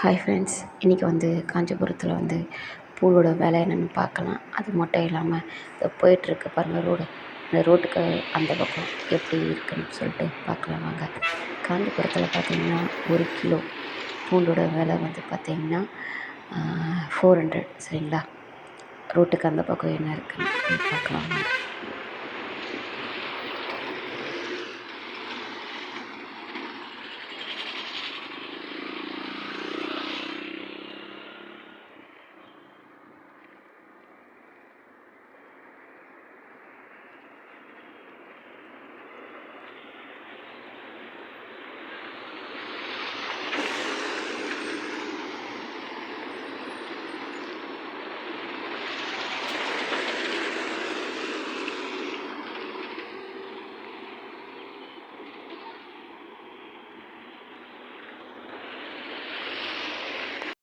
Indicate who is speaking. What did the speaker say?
Speaker 1: Hi friends இன்றைக்கி வந்து காஞ்சிபுரத்தில் வந்து பூவோட விலை என்னென்னு பார்க்கலாம். அது மட்டும் இல்லாமல் இப்போ போயிட்டுருக்கு பாருங்கள் ரோடு. இந்த ரோட்டுக்கு அந்த பக்கம் எப்படி இருக்குன்னு சொல்லிட்டு பார்க்கலாம் வாங்க. காஞ்சிபுரத்தில் பார்த்தீங்கன்னா ஒரு கிலோ பூண்டோட விலை வந்து பார்த்திங்கன்னா ஃபோர் ஹண்ட்ரட் சரிங்களா? ரோட்டுக்கு அந்த பக்கம் என்ன இருக்குன்னு பார்க்கலாம் வாங்க.